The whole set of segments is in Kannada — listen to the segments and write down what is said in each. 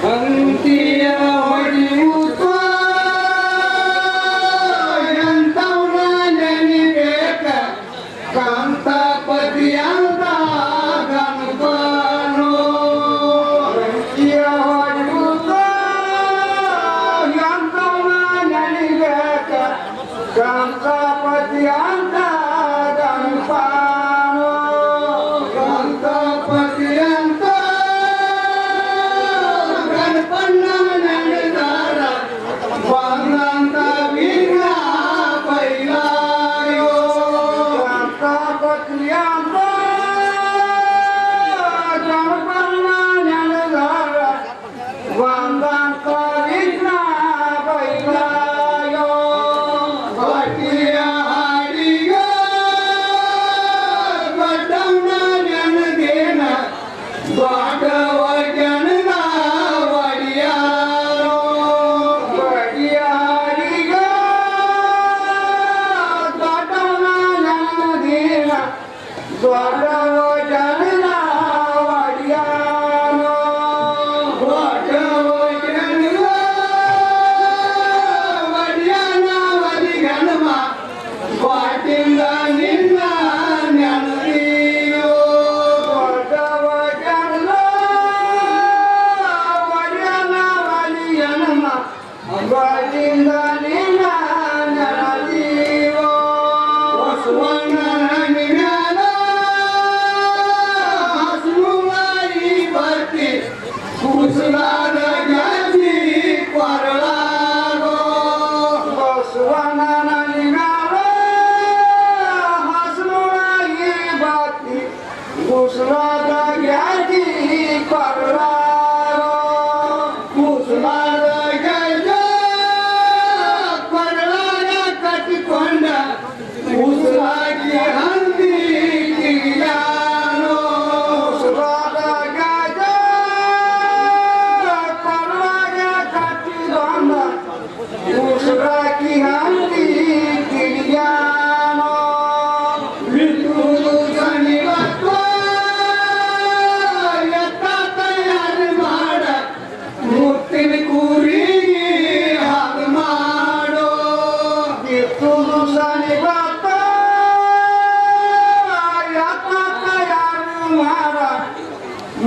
뭐 원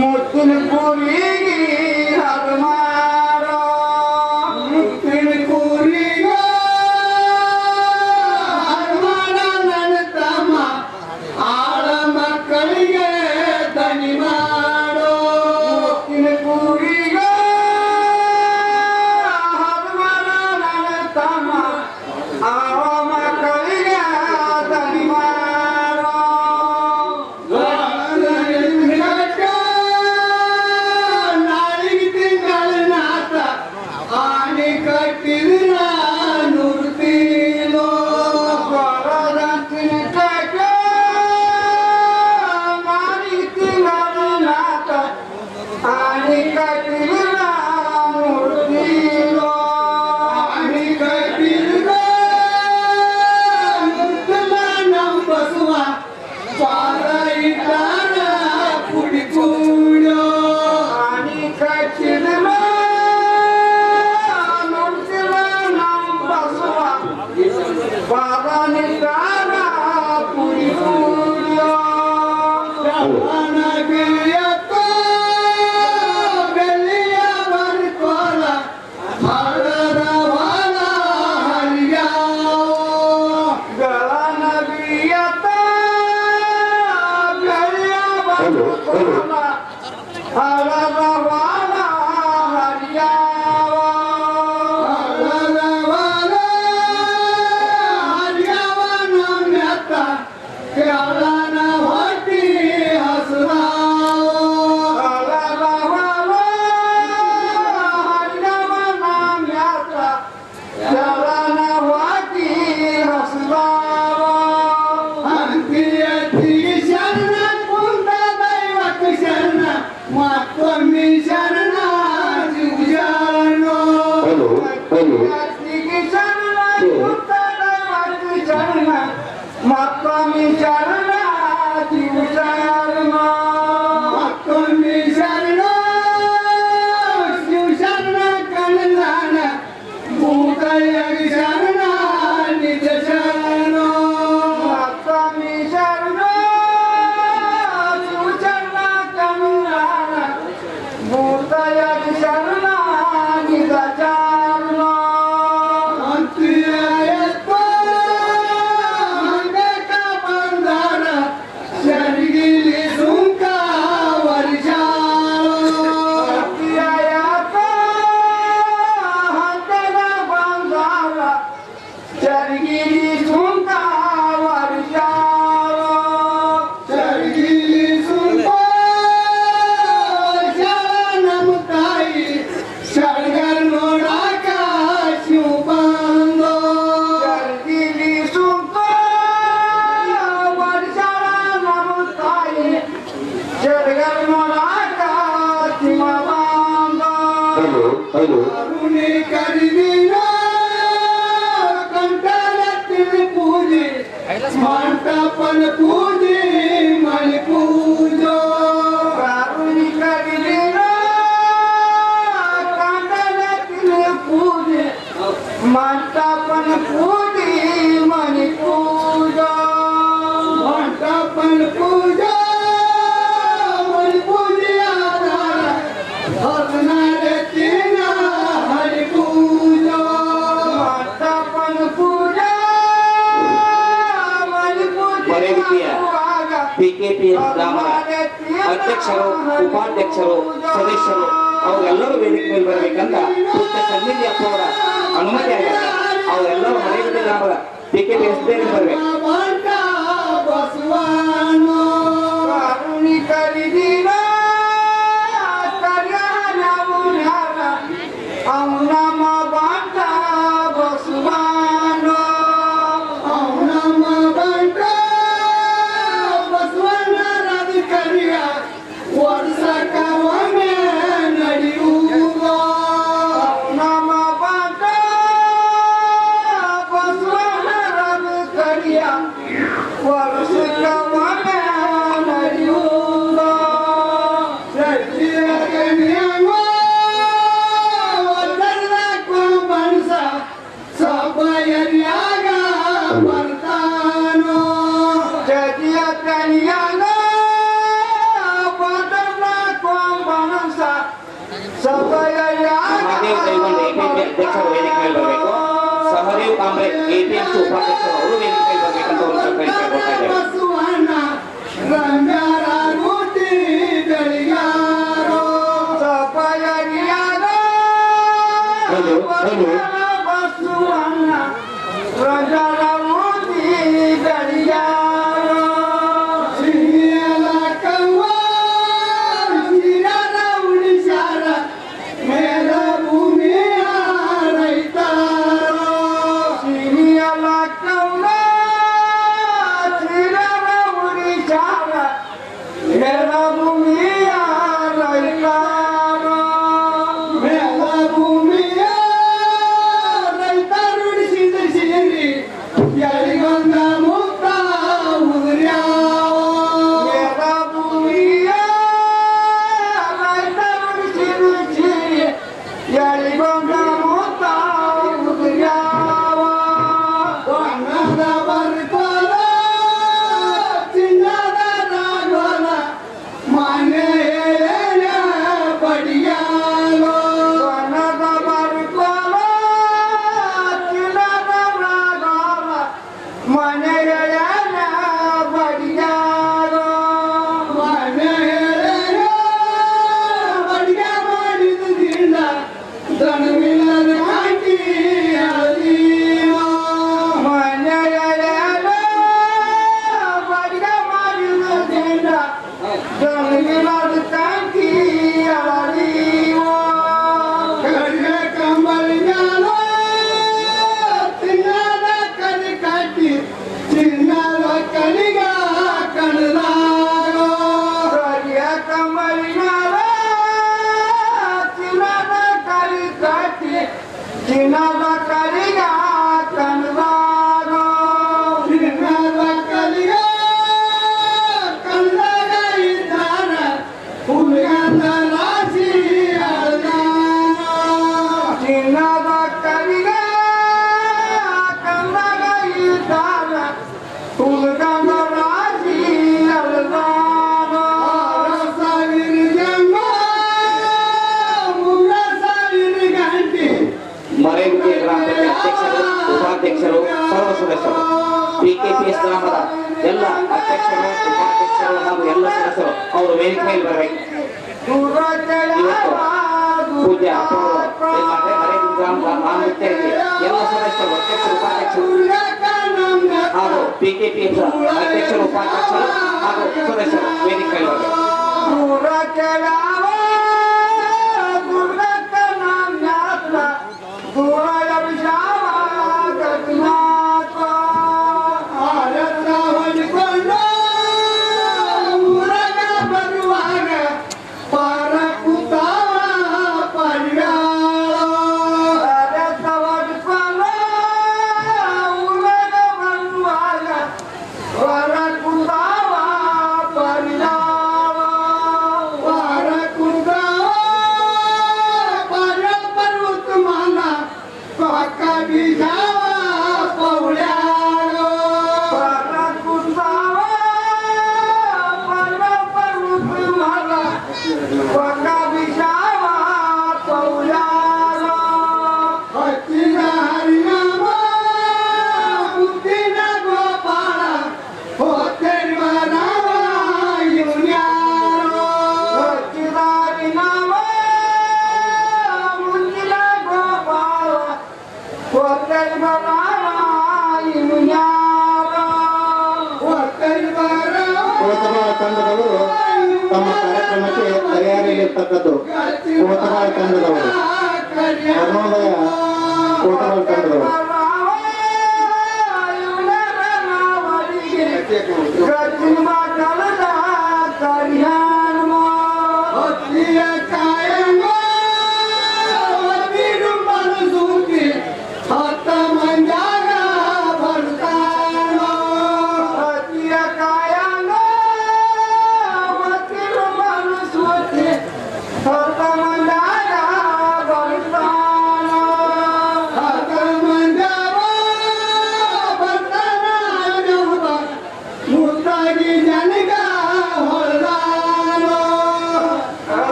মুকুল পরি মাত্রা মিশার না स्मार्टापन पूजे मणिपुर ಬಿಕೆಪಿ ಗ್ರಾಮ ಅಧ್ಯಕ್ಷರು, ಉಪಾಧ್ಯಕ್ಷರು, ಸದಸ್ಯರು, ಅವರೆಲ್ಲರೂ ವೇದಿಕೆ ಮೇಲೆ ಬರಬೇಕಂತ ಸನ್ನಿಧಿ ಸಂಜೀವಿ ಅಪ್ಪ ಅವರ ಅನುಮತಿ ಆಗಿದೆ. ಅವರೆಲ್ಲರೂ ಮನೆಯಲ್ಲಿ ಗ್ರಾಮದ ಬಿಕೆಪಿಎಸ್ ಬೇರೆ ಬರಬೇಕು. Raja Nada. Kenapa PK PM అధ్యక్షులు ఉపాధ్యక్షులు మాకు సురేశ్వర వేదిక దూరకలా దూరకనా దూర ತಮ್ಮ ಕಾರ್ಯಕ್ರಮಕ್ಕೆ ತಯಾರಿಯಲ್ಲಿರ್ತಕ್ಕದ್ದು ಕೋತಬಾಳ ತಂಡದವರು. ಅರುಣೋದಯ ಕೋತಬಾಳ ತಂಡದವರು.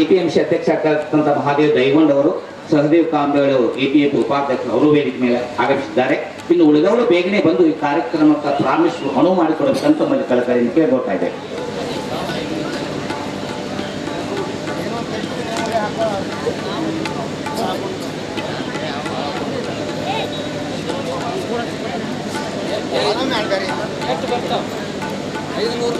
ಎಪಿಎಂಸಿ ಅಧ್ಯಕ್ಷ ಆಗ್ತಕ್ಕಂಥ ಮಹಾದೇವ್ ದೈವಂಡ್ ಅವರು, ಸಹದೇವ್ ಕಾಂಬೇಳೆ ಅವರು ಎಂ ಉಪಾಧ್ಯಕ್ಷರು ಅವರು ವೇದಿಕೆ ಮೇಲೆ ಆಗಮಿಸಿದ್ದಾರೆ. ಇನ್ನು ಉಳಿದವರು ಬೇಗನೆ ಬಂದು ಈ ಕಾರ್ಯಕ್ರಮಕ್ಕೆ ಪ್ರಾಮಿಸ್ ಅನುವು ಮಾಡಿಕೊಡಬೇಕಂತ ತಮ್ಮಲ್ಲಿ ಕಳಕಳಿಯನ್ನು ಕೇಳ್ಕೊಳ್ತಾ ಇದೆ ಐದು ನೂರು